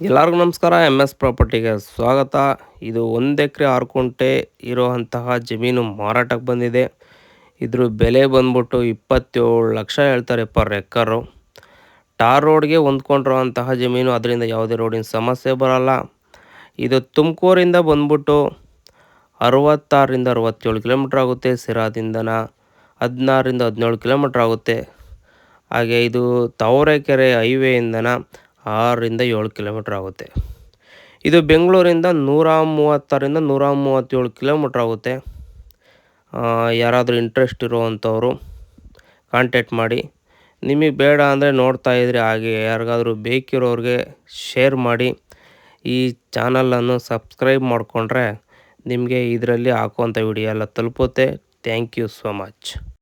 ಎಲ್ಲರಿಗೂ ನಮಸ್ಕಾರ M S ಪ್ರಾಪರ್ಟಿಗೆ ಸ್ವಾಗತ. ಇದು ಒಂದು ಎಕರೆ ಆರು ಕುಂಟೆ ಇರೋವಂತಹ ಜಮೀನು ಮಾರಾಟಕ್ಕೆ ಬಂದಿದೆ. ಇದ್ರ ಬೆಲೆ ಬಂದ್ಬಿಟ್ಟು ಇಪ್ಪತ್ತೇಳು ಲಕ್ಷ ಹೇಳ್ತಾರೆ ಪರ್ ಎಕ್ಕರು ಟಾರ್ ರೋಡ್ಗೆ ಹೊಂದ್ಕೊಂಡಿರೋವಂತಹ ಜಮೀನು, ಅದರಿಂದ ಯಾವುದೇ ರೋಡಿನ ಸಮಸ್ಯೆ ಬರಲ್ಲ. ಇದು ತುಮಕೂರಿಂದ ಬಂದ್ಬಿಟ್ಟು ಅರವತ್ತಾರರಿಂದ ಅರವತ್ತೇಳು ಕಿಲೋಮೀಟ್ರ್ ಆಗುತ್ತೆ ಸಿರಾದಿಂದನ ಹದಿನಾರರಿಂದ ಹದಿನೇಳು ಕಿಲೋಮೀಟ್ರ್ ಆಗುತ್ತೆ. ಹಾಗೆ ಇದು ತಾವರೆಕೆರೆ ಹೈವೇಯಿಂದನ ಆರರಿಂದ ಏಳು ಕಿಲೋಮೀಟ್ರ್ ಆಗುತ್ತೆ. ಇದು ಬೆಂಗಳೂರಿಂದ ನೂರ ಮೂವತ್ತರಿಂದ ನೂರ ಮೂವತ್ತೇಳು ಕಿಲೋಮೀಟ್ರ್ ಆಗುತ್ತೆ. ಯಾರಾದರೂ ಇಂಟ್ರೆಸ್ಟ್ ಇರುವಂಥವ್ರು ಕಾಂಟ್ಯಾಕ್ಟ್ ಮಾಡಿ. ನಿಮಗೆ ಬೇಡ ಅಂದರೆ ನೋಡ್ತಾ ಇದ್ದರೆ ಹಾಗೆ ಯಾರಿಗಾದರೂ ಬೇಕಿರೋರಿಗೆ ಶೇರ್ ಮಾಡಿ. ಈ ಚಾನಲನ್ನು ಸಬ್ಸ್ಕ್ರೈಬ್ ಮಾಡಿಕೊಂಡ್ರೆ ನಿಮಗೆ ಇದರಲ್ಲಿ ಹಾಕುವಂಥ ವಿಡಿಯೋ ಎಲ್ಲ ತಲುಪುತ್ತೆ. Thank you so much